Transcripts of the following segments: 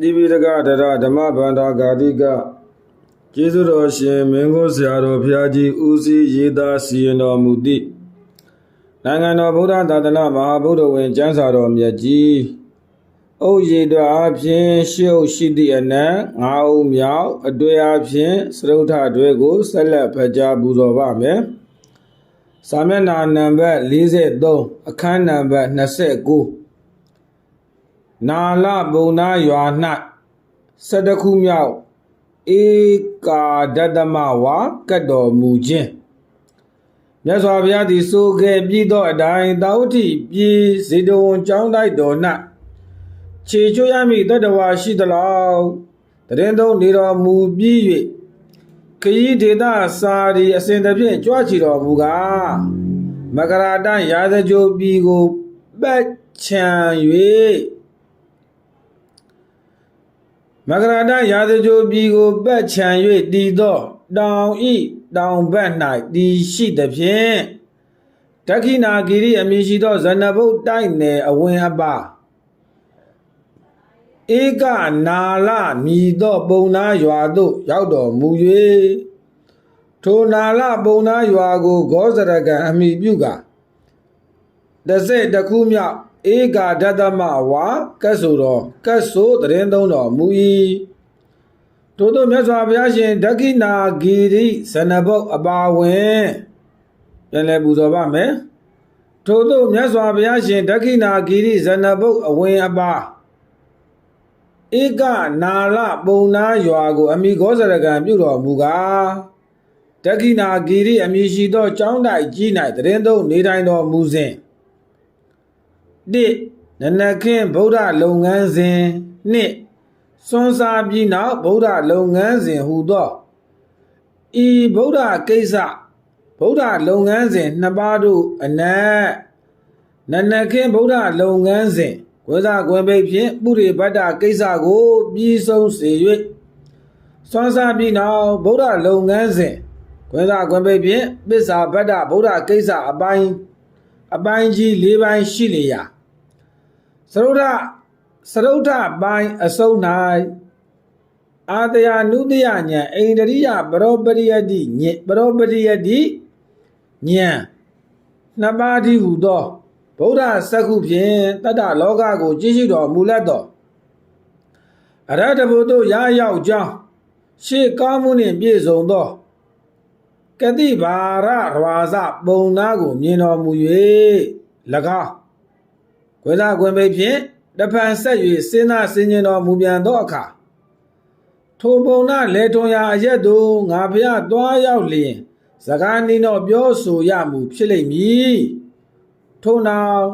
တိပိတကဒရဓမ္မဗန္တာဂာတိကကျေးဇူးတော်ရှင်မင်းကိုဆရာတော်ဘုရားကြီးဦးစီးရေးသားစီရင်တော်မူသည့်နိုင်ငံတော်ဗုဒ္ဓသာသနာမဟာဗုဒ္ဓဝင်ကျမ်းစာတော်မြတ်ကြီးအုတ်ရည်တော်အဖြစ်ရှုပ်ရှိသည့်အနံငါးဦးမြောက်အတွေ့အဖြစ်စရုထအတွေ့ကိုဆက်လက်ဖတ်ကြားပူဇော်ပါမယ်စာမျက်နှာနံပါတ်43အခန်းနံပါတ်29 နာလဘုံနာရွာ၌၁၁ခုမြောက်ဧကာဒတမဝါကတ်တော်မူခြင်းမြတ်စွာဘုရားသည်ဆိုခဲ့ပြီးသောအတိုင်းတာဝတိပြည်ဇေတဝန်ကျောင်းတိုက်တော်၌ခြေချွတ်ရမည့်တတဝါရှိသလောက်တရင်သုံးနေတော်မူပြီး၍ခရီးဒေသစာရီအစဉ်တစ်ဖြင့်ကြွချီတော်မူကားမကရာတရာဇကြိုပြည်ကိုပတ်ချံ၍ မကရာတရာဇကြိုပြည်ကိုပတ်ချံ၍တည်သော တောင်ဤတောင်ဘက်၌တည်ရှိသဖြင့်တက္ခိနာဂိရိအမည်ရှိသောဇနဗုတ်တိုက်နယ်အဝင်အပါဧကနာလမြည်သောပုံနာရွာသို့ရောက်တော်မူ၍ထိုနာလပုံနာရွာကိုဂောဇရကံအမိပြုကာတစ်စက်တစ်ခုမြောက် ဧကဒတမဝါကတ်ဆိုတော်ကတ်ဆိုတရင်သုံးတော်မူ၏ထို့သောမြတ်စွာဘုရားရှင်ဒက္ခိနာဂီရိဇနဘုတ်အပါဝင်ပြန်လည်ပူဇော်ပါမယ်ထို့သောမြတ်စွာဘုရားရှင်ဒက္ခိနာဂီရိဇနဘုတ်အဝင်အပါဧကနာလပုံနာရွာကိုအမိဂောဇရကံပြုတော်မူကားဒက္ခိနာဂီရိအမိရှိသောကျောင်းတိုက်ကြီး၌တရင်သုံးနေတိုင်းတော်မူစဉ် တစ်နနခင်းဗုဒ္ဓလုပ်ငန်းစဉ်နှစ်စွန်စာပြီးနောက်ဗုဒ္ဓလုပ်ငန်းစဉ်ဟူသောဤဗုဒ္ဓကိစ္စဗုဒ္ဓလုပ်ငန်းစဉ်နှစ်ပါးတို့အနက်နနခင်းဗုဒ္ဓလုပ်ငန်းစဉ်ဝိဇာကွယ်ပိတ်ဖြင့်ပုရိဗတ္တကိစ္စကိုပြီးဆုံးစေ၍စွန်စာပြီးနောက်ဗုဒ္ဓလုပ်ငန်းစဉ်ဝိဇာကွယ်ပိတ်ဖြင့်ပစ္စာဗတ္တဗုဒ္ဓကိစ္စအပိုင်းအပိုင်းကြီး၄ပိုင်းရှိလျာ သရုဒ္ဓသရုဒ္ဓပိုင်းအစုံ၌အာတယာနုတယညံအိန္ဒရိယပရောပရိယတိညင်ပရောပရိယတိညံနှစ်ပါးတည်းဟူသောဗုဒ္ဓစက္ခုဖြင့်တတ္တလောကကိုကြည့်ရှိတော်မူလက်သောအရဟတဘုသို့ရရောက်ကြောင်းရှေးကောင်းမှုနှင့်ပြည့်စုံသောကတိဘာရရွာစပုံနာကိုမြင်တော်မူ၍၎င်း ခွေသာခွင်ပိတ်ဖြင့်တဖန်ဆက်၍စဉ်းစားဆင်ခြင်တော်မူပြန်သောအခါထိုပုံနာလေထွန်ရာအရက်သို့ငါဖျားသွားရောက်လျင်စကားနီတော့ပြောဆိုရမူဖြစ်လိမ့်မည်ထို့နောက်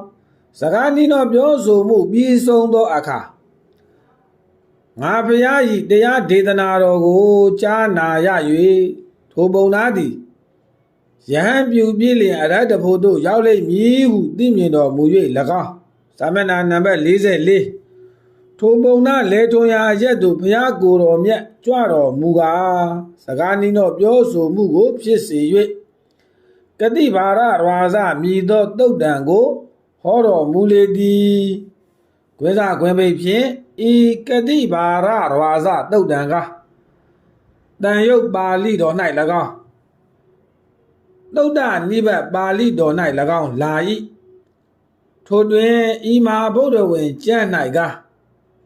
စကားနီတော့ပြောဆိုမှုပြီးဆုံးသောအခါငါဖျားဤတရားဒေသနာတော်ကိုကြားနာရ၍ထိုပုံနာသည်ယဟန်ပြူပြည့်လျင်အရဟတဖို့သို့ရောက်လိမ့်မည်ဟုသိမြင်တော်မူ၍၎င်း သာမဏေနံပါတ်44ထိုပုံနာလေထွန်ရာအရက်သို့ဘုရားကိုယ်တော်မြတ်ကြွတော်မူကားစကားနီးတော့ပြောဆိုမှုကို ဖြစ်စေ၍ကတိဘာရရွာစမြည်သောတုတ်တံကို ဟောတော်မူလေသည်ခွဲစားခွဲပိတ်ဖြင့်ဤကတိဘာရရွာစတုတ်တံကတန်ရုပ်ပါဠိတော်၌၎င်းသုဒ္ဓနိဗ္ဗပါဠိတော်၌၎င်းလာ၏ ထိုတွင်ဤမဟာဗုဒ္ဓဝင်ကျမ်း၌က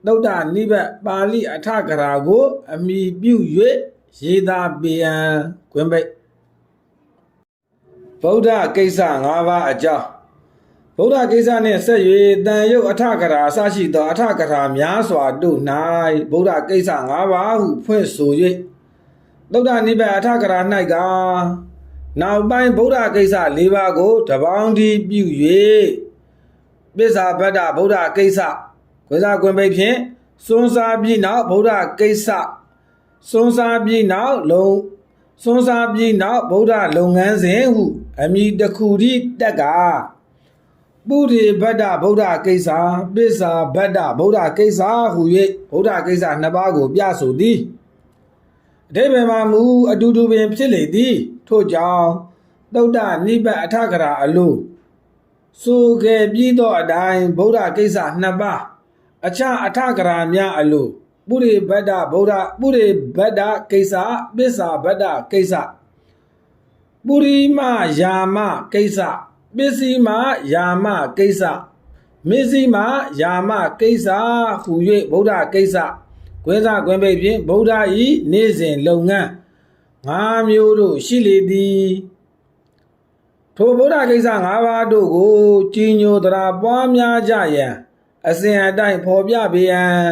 သုဒ္ဓနိဗ္ဗပါဠိအထကရာကို အမိပြု၍ရေးသားပေအံခွင်ပိတ်ဗုဒ္ဓကိစ္စ၅ပါးအကြောင်းဗုဒ္ဓကိစ္စနှင့်ဆက်၍တန်ရုပ်အထကရာအစရှိသော အထကရာများစွာတို့၌ဗုဒ္ဓကိစ္စ၅ပါးဟုဖွင့်ဆို၍သုဒ္ဓနိဗ္ဗအထကရာ၌ကနောက်ပိုင်းဗုဒ္ဓကိစ္စ၄ပါးကိုတပေါင်းတည်းပြု၍ ပစ္စာဗတ္တဗုဒ္ဓကိစ္စခွေစာကွင်ပိတ်ဖြင့်စွန်းစားပြီးနောက်ဗုဒ္ဓကိစ္စစွန်းစားပြီးနောက်လုံးစွန်းစားပြီးနောက်ဗုဒ္ဓလုပ်ငန်းစဉ်ဟုအမည်တစ်ခုတည်းတက်ကပုရိဗတ္တဗုဒ္ဓကိစ္စပစ္စာဗတ္တဗုဒ္ဓကိစ္စဟု၍ဗုဒ္ဓကိစ္စနှစ်ပါးကိုပြဆိုသည်အတိပ္ပယ်မှာမူအတူတူပင်ဖြစ်လေသည်ထို့ကြောင့်သုဒ္ဓနိဗ္ဗအထကရာအလို ဆိုခဲ့ပြီးသောအတိုင်းဗုဒ္ဓကိစ္စနှစ်ပါးအခြားအထကရာများအလိုပုရိဗတ္တဗုဒ္ဓပုရိဗတ္တကိစ္စပစ္စာဗတ္တကိစ္စပုရိမယာမကိစ္စပစ္စည်းမယာမကိစ္စမစ္စည်းမယာမကိစ္စဟူ၍ဗုဒ္ဓကိစ္စကွင်းစားကွင်းပိတ်ဖြင့်ဗုဒ္ဓဤနေ့စဉ်လုပ်ငန်းငါးမျိုးတို့ရှိလေသည် ထိုဗုဒ္ဓကိစ္စ၅ပါးတို့ကိုကြီးညိုတရာပွားများကြရန်အစဉ်အတိုင်းဖော်ပြပေးရန်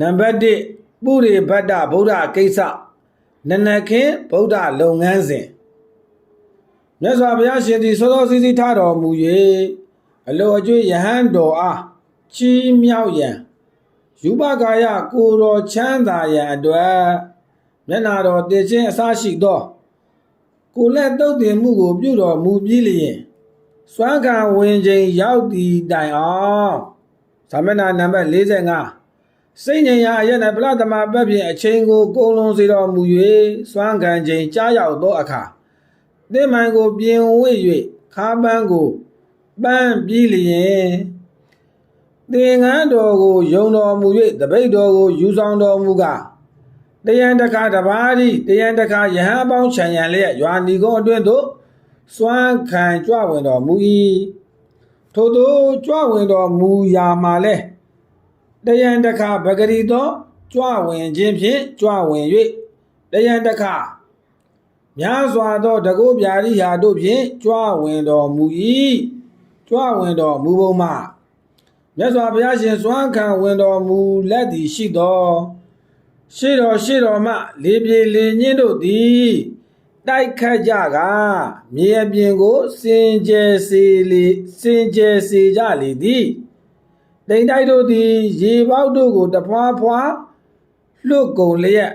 နံပါတ်1ပုရိဗတ္တဗုဒ္ဓကိစ္စနနခင်ဗုဒ္ဓလုပ်ငန်းစဉ်မြတ်စွာဘုရားရှင်သည်စောစောစီးစီးထားတော်မူ၍အလိုအကျွေးယဟန်တော်အားချီးမြှောက်ရန်ယူပကာယကိုယ်တော်ချမ်းသာရန်အတွက်မျက်နာတော်တည်ခြင်းအစရှိသော ကိုယ်လက်တုတ်တင်မှုကို ပြုတော်မူပြီးလျင်စွမ်းခံဝင်ချိန်ရောက်သည့်တိုင်အောင်သာမဏေနံပါတ်45စိတ်ဉဏ်ရာအရက်၌ပလသမပက်ဖြင့်အချိန်ကိုကုံလုံးစေတော်မူ၍စွမ်းခံချိန်ကြားရောက်သောအခါသင်္မိုင်ကိုပြင်ဝင့်၍ခါပန်းကိုပန်းပြီးလျင်သင်္ကန်းတော်ကိုယုံတော်မူ၍တပိတ်တော်ကိုယူဆောင်တော်မူကား တယံတခါတပါးဤတယံတခါယဟန်ပေါင်းခြံရန်လျက်ရွာနီကုန်းအတွင်းသို့စွမ်းခံကြွဝင်တော်မူ၏ထို့သောကြွဝင်တော်မူရာမှာလဲတယံတခါပဂရီသောကြွဝင်ခြင်းဖြင့်ကြွဝင်၍တယံတခါများစွာသောတကုပြာရိဟာတို့ဖြင့်ကြွဝင်တော်မူ၏ကြွဝင်တော်မူပုံမှာမြတ်စွာဘုရားရှင်စွမ်းခံဝင်တော်မူလက်သည်ရှိသော ရှိတော်ရှိတော်မှလေပြေလေညင်းတို့သည်တိုက်ခတ်ကြကမြေအပြင်ကိုစင်ကြယ်စေလေစင်ကြယ်စေကြလေသည်တိမ်တိုက်တို့သည် ရေပေါက်တို့ကိုတဖွာဖွာလွတ်ကုန်လျက်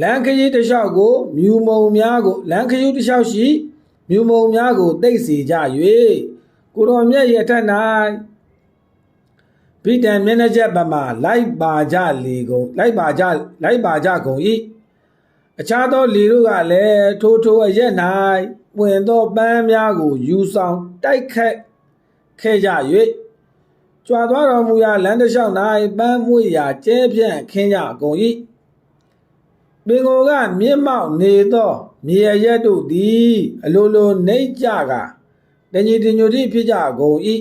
လမ်းခရီးတစ်လျှောက်ကိုမြူမုံများကိုလမ်းခရီးတစ်လျှောက်ရှိမြူမုံများကိုတိတ်စေကြ၍ကိုတော်မြတ်ရဲ့ထက်၌ ဗိတံမျက်နှာချက်ပမာလိုက်ပါကြလေကုန်လိုက်ပါကြလိုက်ပါကြကုန်၏အခြားသောလေတို့ကလည်းထိုးထိုးအရက်၌ပွင့်သောပန်းများကိုယူဆောင်တိုက်ခတ်ခဲ့ကြ၍ကြွာသွားတော်မူရာလမ်းတစ်လျှောက်၌ပန်းမွေရာကျဲပြန့်ခင်းကြကုန်၏ပင်ကိုကမြင့်မောက်နေသောမြေအရက်တို့သည် အလိုလိုနှိမ့်ကြကတညီတညွတ်ဖြစ်ကြကုန်၏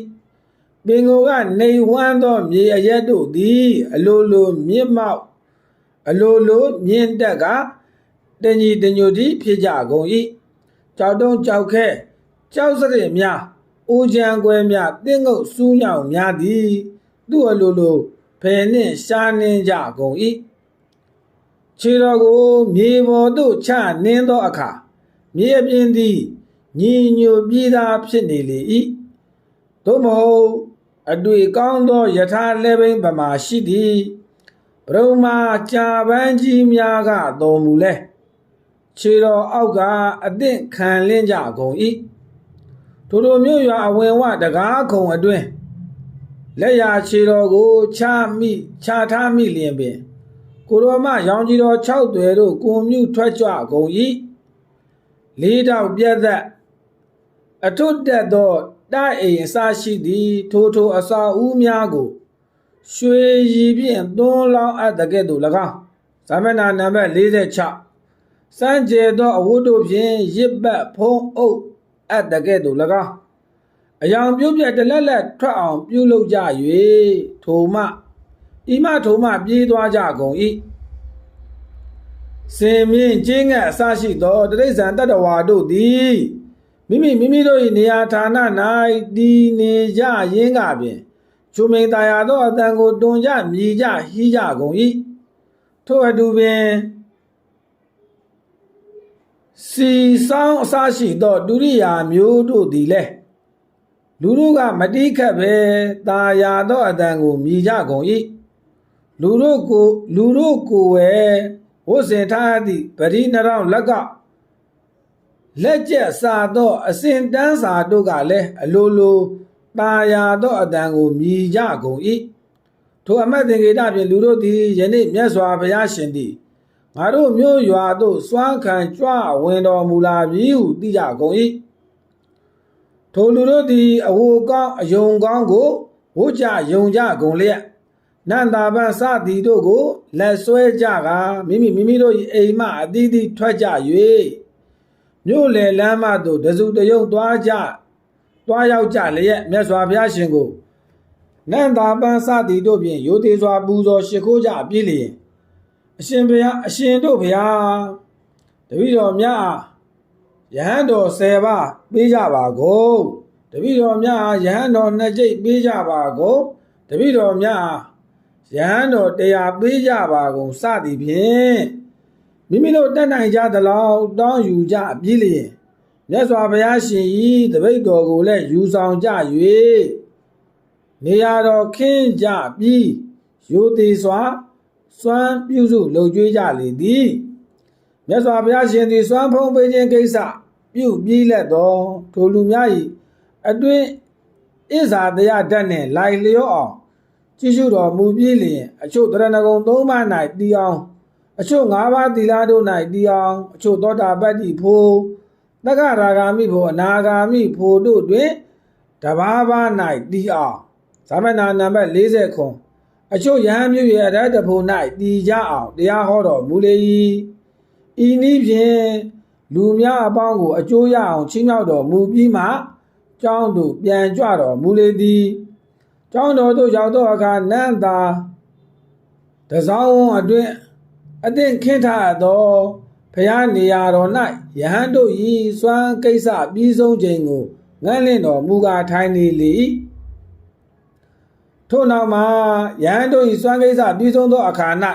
ပင်ကိုကနေဝမ်းသောမြေအရက်တို့သည် အလိုလိုမြင့်မောက်အလိုလိုမြင့်တက်ကတညီတညွတ်ဖြစ်ကြကုန်၏ကြောက်တုံးကြောက်ခဲကြောက်စရစ်များအိုချံကွယ်များတင်းငုတ်စူးညောင်များသည် သူ့အလိုလိုဖယ်နှင့်ရှားနှင်းကြကုန်၏ခြေတော်ကိုမြေပေါ်သို့ချနှင်းသောအခါမြေအပြင်သည်ညီညွတ်ပြည်သားဖြစ်နေလေ၏သို့မဟုတ် အတွေ့ကောင်းသောယထာလက်ဘိန်ပမာရှိသည်ဘရုံမာကြာပန်းကြီးများကတော်မူလဲခြေတော်အောက်ကအသင့်ခံလင်းကြကုန်၏ထိုတို့မြို့ရွာအဝင်ဝတကားခုံအတွင်းလက်ရာခြေတော်ကိုချမိချထားမိလျင်ပင်ကိုရောမရောင်ကြီးတော်6သွယ်တို့ကိုမြူထွက်ကြွကုန်၏လေးတောက်ပြက်သက်အထွတ်တက်သော တိုက်အိမ်အစရှိသည်ထိုထိုအစာဦးများကို ရွှေရည်ဖြင့်သွန်းလောင်းအပ်တဲ့ကဲ့သို့၎င်းဇာမဏနံပါတ်46စံကျဲသောအဝတ်တို့ဖြင့်ရစ်ပတ်ဖုံးအုပ်အပ်တဲ့ကဲ့သို့၎င်းအယောင်ပြုတ်ပြက်တလက်လက်ထွက်အောင်ပြုလုပ်ကြ၍ထိုမှဤမှထိုမှပြေးသွားကြကုန်၏စင်မြင့်ကျင်းငတ်အစရှိသောတရိစ္ဆာန်တတ္တဝါတို့သည် မိမိမိမိတို့၏နေရာဌာန၌တည်နေကြရင်းကပင်ချူမိန်တာယာသောအတန်ကိုတွန်ကြမြည်ကြဟီးကြကုန်၏ထို့အတူပင်စီဆောင်အစရှိသောဒုရိယာမျိုးတို့သည်လည်းလူတို့ကမတိခတ်ပဲတာယာသောအတန်ကိုမြည်ကြကုန်၏လူတို့ကိုလူတို့ကိုဝယ်ဝတ်ဆင်ထားသည့်ပရိနရောင်လက်က လက်ကျက်စာသောအစဉ်တန်းစာတို့ကလည်းအလိုလိုတာယာသောအတန်ကိုမြည်ကြကုန်၏ထိုအမတ်သင်္ကေတဖြင့်လူတို့သည်ယနေ့မြတ်စွာဘုရားရှင်သည်ငါတို့မြို့ရွာသို့စွမ်းခံကြွဝင်တော်မူလာပြီဟုသိကြကုန်၏ထိုလူတို့သည်အဝကောင်းအယုံကောင်းကိုဝှကြယုံကြကုန်လျက်နန္တာပန်စသည်တို့ကိုလက်ဆွဲကြကမိမိမိမိတို့၏အိမ်မှအသီးသီးထွက်ကြ၍ မြို့လေလမ်းမသို့တစုတယုံသွားကြသွားရောက်ကြလျက်မြတ်စွာဘုရားရှင်ကိုနန္တာပန်စသည်တို့ဖြင့်ရိုသေစွာပူဇော်ရှိခိုးကြပြည့်လျင်အရှင်ဘုရားအရှင်တို့ဘုရားတပည့်တော်များအားယဟန်တော်၁၀ပါးပေးကြပါကုန်တပည့်တော်များအားယဟန်တော်နှစ်ကျိတ်ပေးကြပါကုန်တပည့်တော်များအားရဟန်းတော်တရားပေးကြပါကုန်စသည်ဖြင့် မိမိတို့တက်နိုင်ကြသလောက်တောင်းယူကြပြီးလျင်မြတ်စွာဘုရားရှင်ဤတပိတ်တော်ကိုလည်းယူဆောင်ကြ၍နေရာတော်ခင်းကြပြီးရိုသေစွာစွမ်းပြုစုလှုပ်ကြွေးကြလေသည်မြတ်စွာဘုရားရှင်သည်စွမ်းဖုံးပေးခြင်းကိစ္စပြုပြီးလက်တော်ထိုလူများ၏အတွင်းဣဇာတရားဓာတ်နှင့်လိုက်လျော့အောင်ကြည့်ရှုတော်မူပြီးလျင်အချို့တရဏဂုံသုံးပါး၌တည်အောင် အချို့၅ပါးသီလတို့၌တည်အောင်အချို့သောတာပတ္တိဖို့တက္ကရာဂာမိဖို့အနာဂာမိဖို့တို့တွင်တဘာဘာ၌တည်အောင်ဇာမဏနံပါတ်40ခွန်အချို့ယဟန်မြို့ရဲ့အရတ္တဖို့၌တည်ကြအောင်တရားဟောတော်မူလေ၏ဤနည်းဖြင့်လူများအပေါင်းကိုအကျိုးရအောင်ချီးမြှောက်တော်မူပြီးမှကျောင်းသို့ပြန်ကြွတော်မူလေသည်ကျောင်းတော်သို့ရောက်သောအခါနန္တာတစောင်းဝန်းအတွင်း အသင်ခင်းထားသောဖျားနေရာတော်၌ယဟန်တို့ဤစွမ်းကိစ္စပြီးဆုံးခြင်းကိုငန့်လင့်တော်မူကားထိုင်နေလေ၏ထို့နောက်မှာယဟန်တို့ဤစွမ်းကိစ္စပြီးဆုံးသောအခါ၌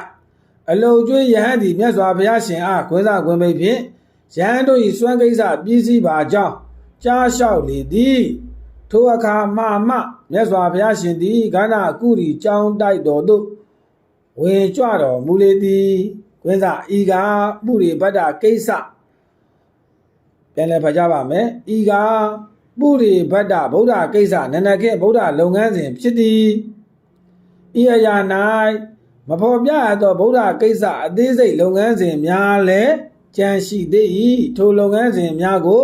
အလုတ်ကျွေးယဟန်သည်မြတ်စွာဘုရားရှင်အားခွင့်စားခွင့်ပိတ်ဖြင့်ယဟန်တို့ဤစွမ်းကိစ္စပြီးစီးပါကြောင်းကြားလျှောက်လေသည်ထိုအခါမှမှမြတ်စွာဘုရားရှင်သည်ဂန္ဓကုရီကြောင်းတိုက်တော်သို့ ဝင်ကြွတော်မူလေသည်ကွင်းစားဤကပုရိဗတ္တကိစ္စပြန်လည်ဖတ်ကြပါမယ်ဤကပုရိဗတ္တဗုဒ္ဓကိစ္စနန္ဒခေဗုဒ္ဓလုပ်ငန်းစဉ်ဖြစ်သည်ဤအရာ၌မဖော်ပြရသောဗုဒ္ဓကိစ္စအသေးစိတ်လုပ်ငန်းစဉ်များလည်းကြံရှိသေး၏ထိုလုပ်ငန်းစဉ်များကို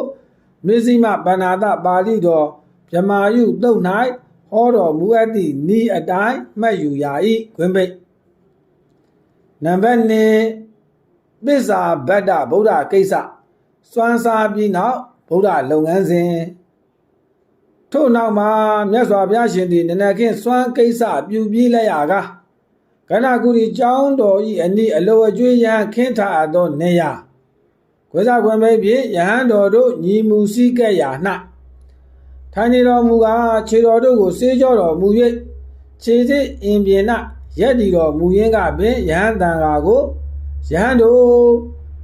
မစ္စည်းမဗန္နာတပါဠိတော်မြမာယုတုတ်၌ဟောတော်မူအပ်သည့်ဤအတိုင်းမှတ်ယူရာ၏ခွင်ပိတ် နံပါတ်1ပစ္စာဗတ္တဗုဒ္ဓကိစ္စစွမ်းစားပြီးနောက်ဗုဒ္ဓလုပ်ငန်းစဉ်ထို့နောက်မှာမြတ်စွာဘုရားရှင်သည်နနခင်စွမ်းကိစ္စပြုပြီးလက်ရကကဏကုရီကျောင်းတော်ဤအနိအလိုအကျွေးရန်ခင်းထားသောနေရာခွေးစားခွင်ပိတ်ဖြင့်ယဟန်တော်တို့ညီမူစည်းကဲ့ရာ၌ထိုင်နေတော်မူကားခြေတော်တို့ကိုဆေးကြောတော်မူ၍ခြေစိအင်ပြင်၌ ရက်တည်တော်မူရင်းကပင်ယဟန်တန်ဃာကိုယဟန်တို့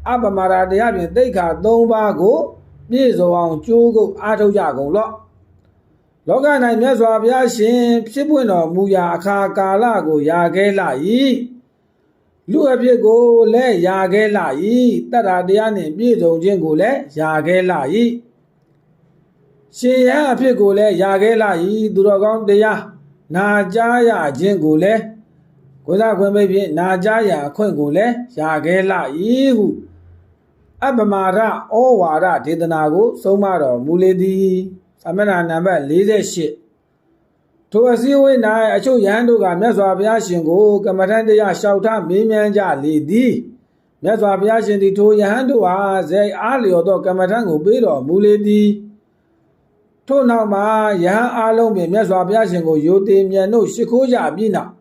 အပမရာတရားဖြင့်တိတ်ခါ၃ပါးကိုပြည့်စုံအောင်ကြိုးကုပ်အားထုတ်ကြကုန်လော့လောက၌မြတ်စွာဘုရားရှင် ဖြစ်ပွင့်တော်မူရာအခါကာလကိုယာခဲလာ၏လူအဖြစ်ကိုလည်းယာခဲလာ၏တတ္တာတရားနှင့်ပြည့်စုံခြင်းကိုလည်းယာခဲလာ၏ရှင်ရန်အဖြစ်ကိုလည်းယာခဲလာ၏သူတော်ကောင်းတရားနာကြားရခြင်းကိုလည်း ကိုယ်စားခွင့်ပိတ်ဖြင့်နာကြားရအခွင့်ကိုလည်းယာခဲလာ၏ဟုအပမာရဩဝါဒဒေသနာကို ဆုံးမတော်မူလေသည်သမဏနံပါတ်48ထိုအစည်းအဝေး၌အချို့ယဟန်တို့ကမြတ်စွာဘုရားရှင်ကိုကမ္မထန်တရားလျှောက်ထားမေးမြန်းကြလေသည်မြတ်စွာဘုရားရှင်သည်ထိုယဟန်တို့အားဇေအားလျော်သောကမ္မထန်ကိုပေးတော်မူလေသည်ထို့နောက်မှာယဟန်အားလုံးပင်မြတ်စွာဘုရားရှင်ကိုယိုသေးမြတ်တို့ရှိခိုးကြပြီးနောက်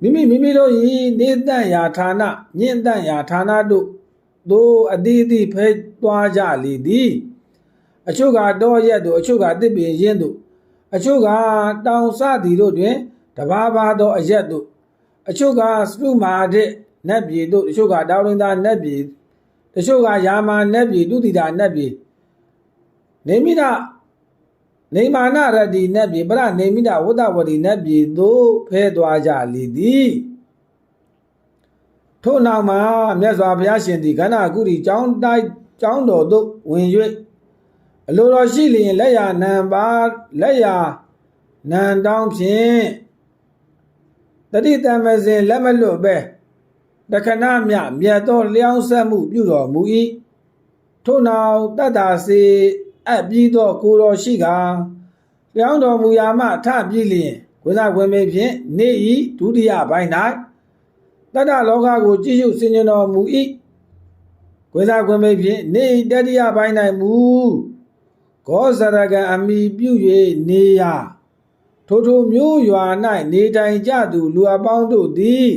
မိမိမိမိတို့၏နေတန့်ရာဌာနညင့်တန့်ရာဌာနတို့သို့အသီးသီးဖဲသွားကြလေသည်အချို့ကတော့ရက်တို့အချို့ကတစ်ပင်ရင်းတို့အချို့ကတောင်စသည်တို့တွင်တဘာဘာသောအရက်တို့အချို့ကစတုမာဒိနတ်ပြည်တို့အချို့ကတောင်ရင်သာနတ်ပြည်တချို့ကယာမာနတ်ပြည်ဒုတိတာနတ်ပြည်နေမိတာ နေမာနရတ္တိနတ်ပြည်ပရနေမိတာဝတ္တဝတိနတ်ပြည်သို့ဖဲသွားကြလေသည်ထို့နောက်မှာမြတ်စွာဘုရားရှင်သည်ကန္နာကုရီကျောင်းတိုက်ကျောင်းတော်သို့ဝင်၍အလိုတော်ရှိလျင်လက်ရနံပါလက်ရနံတောင်းဖြင့်တတိတံမစင်လက်မလွတ်ပဲတခဏမြမြတ်သောလျောင်းဆက်မှုပြုတော်မူ၏ထို့နောက်တတ္တာစေ အပ်ပြီးသောကိုတော်ရှိကလျောင်းတော်မူရာမှထပြီးလျင်ဝိဇာဝင်မေဖြင့်နေဤဒုတိယပိုင်း၌တတ္တလောကကိုကြည့်ရှုဆင်ခြင်တော်မူ၏ဝိဇာဝင်မေဖြင့်နေဤတတိယပိုင်း၌မူဂောဇရကံအမိပြု၍နေရာထိုထိုမျိုးရွာ၌နေတိုင်ကြသူလူအပေါင်းတို့သည်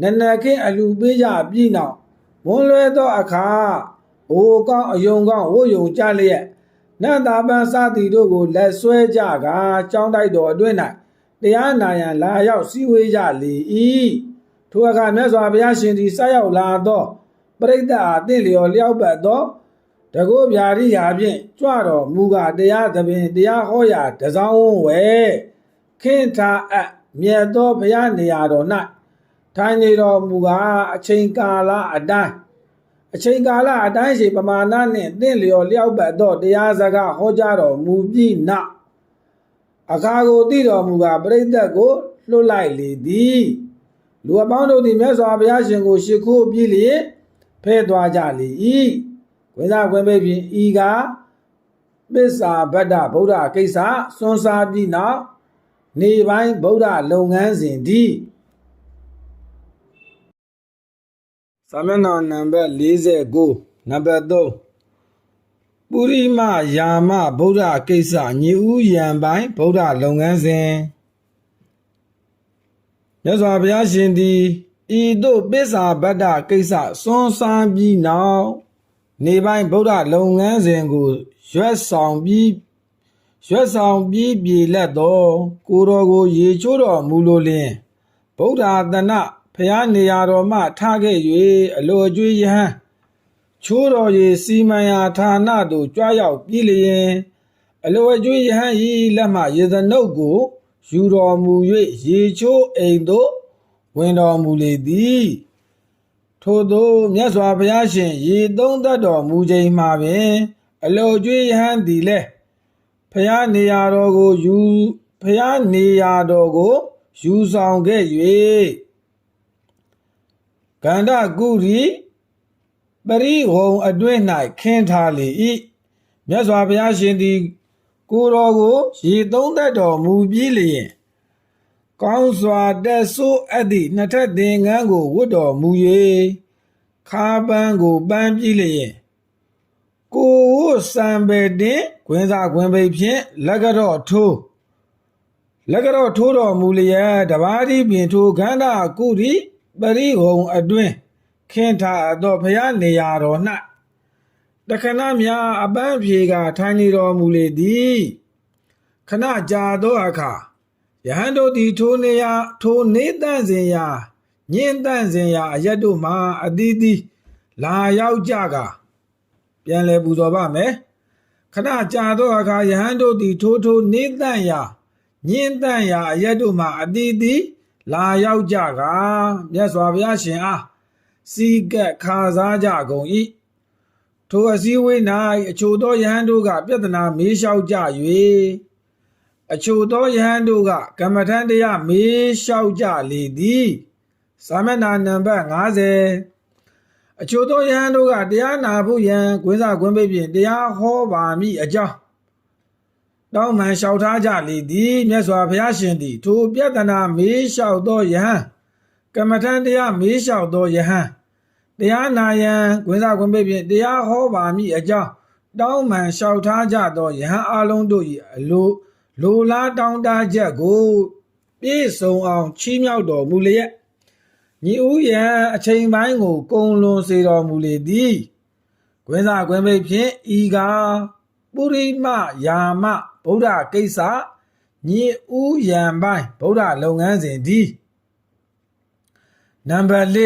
နနခင်အလူပေးကြပြီးနောက်မွန်လွဲသောအခါအိုကောင်းအယုံကောင်းဝို့ယုံကြလျက် နတ်သားပန်းစသည်တို့ကိုလက်ဆွဲကြကာကြောင်းတိုက်တော်အတွင်း၌တရားနာရန်လာရောက်စည်းဝေးကြလေ၏ထိုအခါမြတ်စွာဘုရားရှင်သည်ဆက်ရောက်လာသောပရိသတ်အားတင့်လျော်လျောက်ပတ်သောတကောဗျာရိယာဖြင့်ကြွတော်မူကတရားသဖြင့်တရားဟောရာတစောင်းဝဝဲခင်ထာအပ်မြတ်သောဘုရားနေရာတော်၌ထိုင်နေတော်မူကအချိန်ကာလအတိုင်း အချိန်ကာလအတိုင်းရှိပမာဏနှင့်တင့်လျော်လျောက်ပတ်သောတရားစကားဟောကြားတော်မူပြီးနောက်အခါကိုတည်တော်မူကပရိသတ်ကိုလွတ်လိုက်လေသည်လူအပေါင်းတို့သည်မြတ်စွာဘုရားရှင်ကိုရှ िख ိုးပြီးလျင်ဖဲသွားကြလေ၏ဝိဇ္ဇခွင့်ပိတ်ဖြင့်ဤကပစ္စာဗတ္တဗုဒ္ဓကိစ္စစွန့်စားပြီးနောက်နေပိုင်းဗုဒ္ဓလုပ်ငန်းစဉ်ဒီ စာမျက်နှာနံပါတ်49နံပါတ်3ပုရိမယာမဗုဒ္ဓကိစ္စညီဦးယံပိုင်းဗုဒ္ဓလုပ်ငန်းစဉ်မြတ်စွာဘုရားရှင်သည်ဤသို့ပစ္စာဗတ္တကိစ္စစွန့်စားပြီးနောက်နေပိုင်းဗုဒ္ဓလုပ်ငန်းစဉ်ကိုရွတ်ဆောင်ပြီးရွတ်ဆောင်ပြီးပြည်လက်သောကိုတော်ကို ရေချိုးတော်မူလိုလျင်ဗုဒ္ဓတန ဖျားနေရာတော်မှထားခဲ့၍အလိုအကျွေးယဟန်ချိုးတော်ရေစီမံရာဌာနသို့ကြွရောက်ပြည်လျင်အလိုအကျွေးယဟန်ဤလက်မှရေသနုပ်ကိုယူတော်မူ၍ရေချိုးအိမ်သို့ဝင်တော်မူလေသည်ထို့သောမြတ်စွာဘုရားရှင်ရေသုံးသက်တော်မူချိန်မှာပင် အလိုကျွေးယဟန်သည်လည်းဖျားနေရာတော်ကိုယူဖျားနေရာတော်ကိုယူဆောင်ခဲ့၍ ကန္ဓကုရီပရိဝုံအတွင်း၌ခင်းထားလေ၏မြတ်စွာဘုရားရှင်သည် ကိုယ်တော်ကိုရေသုံးသက်တော်မူပြီးလျင်ကောင်းစွာတက်ဆိုးအပ်သည့်နှစ်ထပ်သင်္ကန်းကိုဝတ်တော်မူ၍ခါပန်းကိုပန်းပြီးလျင်ကိုဝတ်စံပေတင်ခွင်းစားခွင်းပိတ်ဖြင့်လက်ကတော့ထိုးလက်ကတော့ထိုးတော်မူလျက်တပါးဒီပင်ထိုခန္ဓာကုရီ ပရိဝုံအတွင်းခင်ထာသောဘုရားနေရာတော်၌တခဏများအပန်းဖြေကထိုင်နေတော်မူလေသည်ခဏကြာသောအခါယဟန်တို့သည်ထိုနေရာထိုနေတန့်စဉ်ရာညင်းတန့်စဉ်ရာအရက်တို့မှအသီးသီးလာရောက်ကြကပြန်လဲပူဇော်ပါမယ်ခဏကြာသောအခါယဟန်တို့သည်ထိုထိုနေတန့်ရာညင်းတန့်ရာအရက်တို့မှအသီးသီး လာရောက်ကြကမြတ်စွာဘုရားရှင်အားစီကပ်ခါစားကြကုန်၏ထိုအစည်းအဝေး၌အချို့သောယဟန်တို့က ပြဿနာမေးလျှောက်ကြ၍အချို့သောယဟန်တို့ကကမ္မထံတရားမေးလျှောက်ကြလေသည်စာမျက်နှာနံပါတ်50အချို့သောယဟန်တို့ကတရားနာဖို့ရန်ကွင်းစာကွင်းပိတ်ဖြင့်တရားဟောပါမည်အကြောင်း တောင်းမှန်လျှောက်ထားကြလေသည်မြတ်စွာဘုရားရှင်သည် ထိုပြဿနာမေးလျှောက်သောယဟန်ကမ္မထံတရားမေးလျှောက်သောယဟန်တရားနာယံကွင်းစာကွင်းပိတ်ဖြင့်တရားဟောပါမည်အကြောင်းတောင်းမှန်လျှောက်ထားကြသောယဟန်အလုံးတို့၏အလိုလိုလားတောင်းတချက်ကိုပြည့်စုံအောင်ချီးမြှောက်တော်မူလျက်ညီဦးရန်အချိန်ပိုင်းကိုကုံလွန်စေတော်မူလေသည်ကွင်းစာကွင်းပိတ်ဖြင့်ဤကပုရိမယာမ ဗုဒ္ဓကိစ္စညီဦးရန်ပိုင်းဗုဒ္ဓလုပ်ငန်းစဉ်ဒီနံပါတ်၄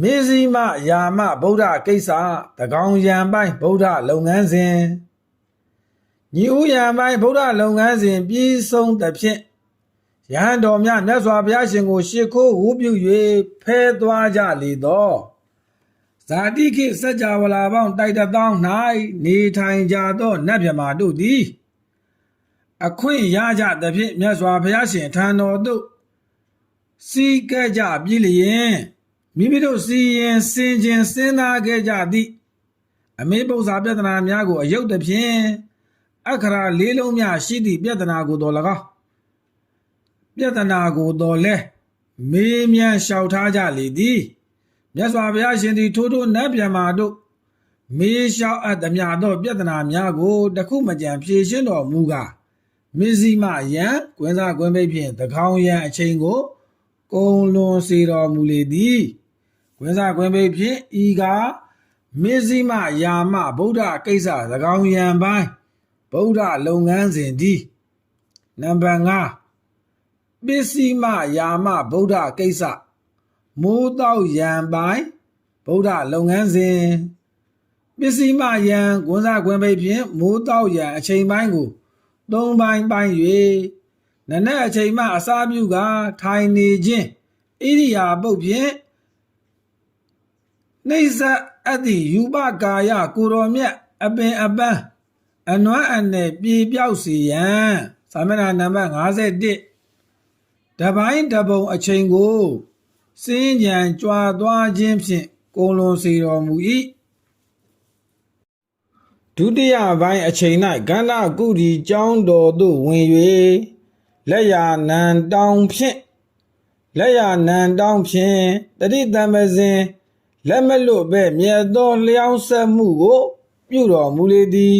မေဇိမယာမဗုဒ္ဓကိစ္စတကောင်ရံပိုင်းဗုဒ္ဓလုပ်ငန်းစဉ်ညီဦးရံပိုင်းဗုဒ္ဓလုပ်ငန်းစဉ်ပြီးဆုံးသဖြင့်ယဟန်တော်များမြတ်စွာဘုရားရှင်ကိုရှ िख ိုးဝူပြု၍ဖဲသွားကြလေသော ဇာတိခိစัจ java လာပေါင်းတိုက်တသောင်း၌နေထိုင်ကြသောနတ်မြမာတို့သည် အခွင့်ရကြသဖြင့်မြတ်စွာဘုရားရှင်ထံတော်သို့စီကဲ့ကြပြီလျင်မိမိတို့စီရင်စင်ကျင်စဉ်းစားခဲ့ကြသည့်အမေပု္ပ္ပာပြဿနာများကိုအယုတ်သဖြင့်အခရာလေးလုံးများရှိသည့်ပြဿနာကိုတော်၎င်းပြဿနာကိုတော်လဲမေးမြန်းလျှောက်ထားကြလေသည် မြတ်စွာဘုရားရှင်သည်ထိုးထိုးနတ်ဗျာမာတို့မေးလျှောက်အပ်သမျှသောပြဿနာများကိုတခုမကြံဖြေရှင်းတော်မူကားမစ္စည်းမယံကွင်းစားကွင်းပိတ်ဖြင့်သကောင်းယံအချိန်ကိုကုံလွန်စေတော်မူလေသည်ကွင်းစားကွင်းပိတ်ဖြင့်ဤကားမစ္စည်းမယာမဗုဒ္ဓကိစ္စသကောင်းယံပိုင်းဗုဒ္ဓလုပ်ငန်းစဉ်သည်နံပါတ်5ပစ္စည်းမယာမဗုဒ္ဓကိစ္စ မိုးတောက်ရံပိုင်းဗုဒ္ဓလုပ်ငန်းစဉ်ပစ္စည်းမယံဂွန်းစားကွင်းပိတ်ဖြင့်မိုးတောက်ရံအချိန်ပိုင်းကိုသုံးပိုင်းပိုင်း၍နနက်အချိန်မှအစာပြုကထိုင်နေခြင်းဣရိယာပုတ်ဖြင့်နှိစ္စအတ္တိယူပကာယကိုတော်မြတ်အပင်အပန်းအနွမ်းအနယ်ပြေပြောက်စီရန်သာမဏေနံပါတ်51တပိုင်းတပုံအချိန်ကို စင်းကြံကြွာသွားခြင်းဖြင့်ကိုလွန်စေတော်မူ၏ဒုတိယပိုင်းအချိန်၌ကန္နာကုတီကျောင်းတော်သို့ဝင်၍လက်ရနံတောင်ဖြင့်လက်ရနံတောင်ဖြင့်တတိတံပဇင်လက်မလွတ်ပဲမြတ်သောလျောင်းဆက်မှုကိုပြုတော်မူလေသည်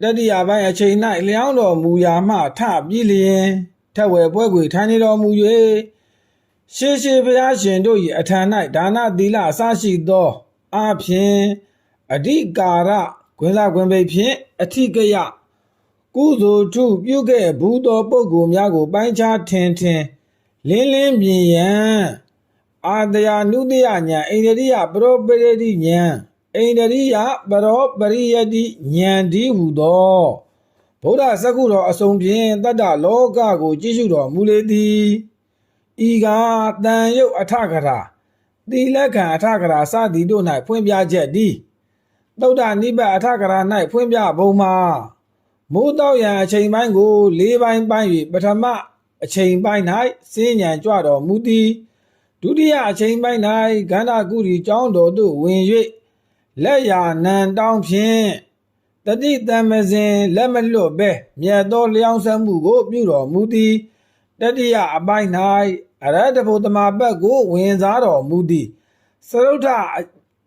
တတိယပိုင်းအချိန်၌လျောင်းတော်မူရာမှထပြီးလျင်ထက်ဝယ်ပွဲကိုထိုင်နေတော်မူ၍ ရှေးရှေးဘုရားရှင်တို့၏အထံ၌ဒါနသီလအစရှိသောအဖြစ်အဓိကာရခွင်းစားခွင်းပိတ်ဖြင့်အထိကယကုသိုလ်ထုပြုခဲ့ဘူးသောပုဂ္ဂိုလ်များကို ပိုင်းခြားထင်ထင်လင်းလင်းမြင်ရန်အာတယာနုတယညာအိန္ဒိယပရောပရတိညာအိန္ဒိယပရောပရိယတိညာဒီဟုသောဗုဒ္ဓစကုတော်အစုံဖြင့်တတ္တလောကကိုကြည့်ရှုတော်မူလေသည် ဤကတန်ယုတ်အထကရာသီလခံအထကရာစသည်တို့၌ဖွင့်ပြချက်သည်သုဒ္ဓနိဗ္ဗာန်အထကရာ၌ဖွင့်ပြဘုံမှာမိုးတော့ရန်အချိန်ပိုင်းကို၄ပိုင်းပိုင်း၍ပထမအချိန်ပိုင်း၌စင်းညံကြွတော်မူသည်ဒုတိယအချိန်ပိုင်း၌ဂန္ဓကုရီကျောင်းတော်သို့ဝင်၍လက်ရာနံတောင်းဖြင့်တတိတမဇင်လက်မလွတ်ပဲမြတ်သောလျောင်းဆက်မှုကို ပြုတော်မူသည် တတိယအပိုင်း၌အရဟတဘုဒ္ဓမာဘတ်ကို ဝင်စားတော်မူသည်သရုဋ္ဌ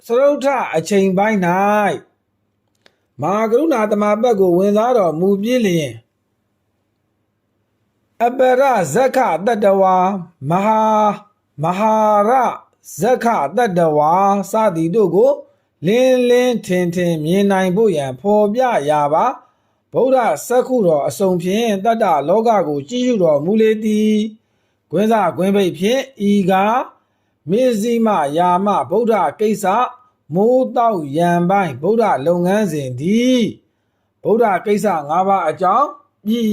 သရုဋ္ဌအချိန်ပိုင်း၌မဟာကရုဏာတမဘတ်ကို ဝင်စားတော်မူပြီးလျင်အပရဇက္ခတတဝါမဟာမဟာရဇက္ခတတဝါစသည်တို့ကို လင်းလင်းထင်ထင်မြင်နိုင်ဖို့ရန်ဖော်ပြရာပါ ဗုဒ္ဓစက္ခုတော်အစုံဖြင့်တတ္တလောကကိုကြည်ယူတော်မူလေသည်ကွင်းစားကွင်းပိတ်ဖြင့်ဤကားမေဇိမယာမဗုဒ္ဓကိစ္စမိုးတောက်ရံပိုင်းဗုဒ္ဓလုပ်ငန်းစဉ်သည်ဗုဒ္ဓကိစ္စ၅ပါးအကြောင်းပြည်